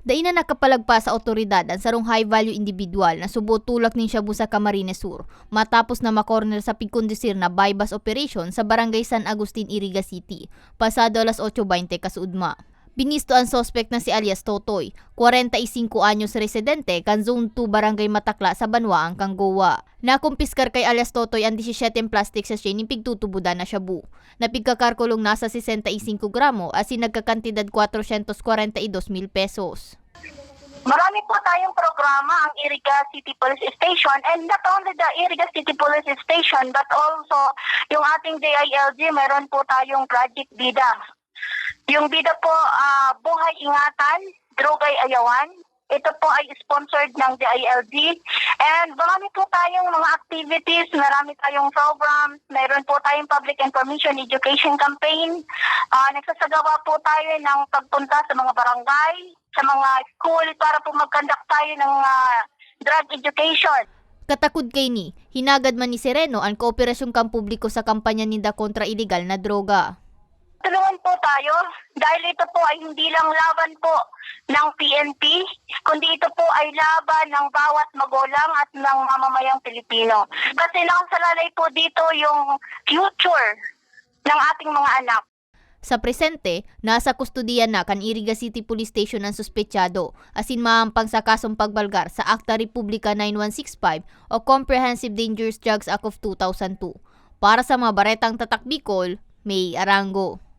Dai na nakapalagpa sa otoridad ang sarong high-value individual na subo tulak ning Shabu sa Camarines Sur matapos na makorner sa pigkondisir na bypass operation sa Barangay San Agustin, Iriga City, pasado alas 8.20 kasudma. Binisto ang sospek na si alias Totoy, 45 anyos residente kan Zone 2 Barangay Matakla sa Banwa, ang Kanggowa. Nakumpiskar kay alias Totoy ang 17 plastic sachet ni pigtutubudan na shabu. Napigkakarkulong nasa 65 gramo as nagkakantidad 442 mil pesos. Marami po tayong programa ang Iriga City Police Station and not only the Iriga City Police Station but also yung ating DILG meron po tayong Project Bida. Yung Bida po ah, Buhay Ingatan, Drogay Ayawan. Ito po ay sponsored ng DILG and marami po tayong mga activities, marami tayong programs, meron po tayong public information education campaign. Ah, nagsasagawa po tayo ng pagpunta sa mga barangay, sa mga school para po mag-conduct tayo ng ah, drug education. Katakod kay ni, hinagad man ni Sereno ang kooperasyong kampubliko sa kampanya ninda kontra iligal na droga. Tulungan po tayo dahil ito po ay hindi lang laban po ng PNP, kundi ito po ay laban ng bawat magulang at ng mamamayang Pilipino. Kasi nakasalalay po dito yung future ng ating mga anak. Sa presente, nasa kustudiya na kan Iriga City Police Station ang suspetsado asin maampang sa kasong pagbalgar sa Akta Republika 9165 o Comprehensive Dangerous Drugs Act of 2002. Para sa mga baretang tatak Bicol, May Arango.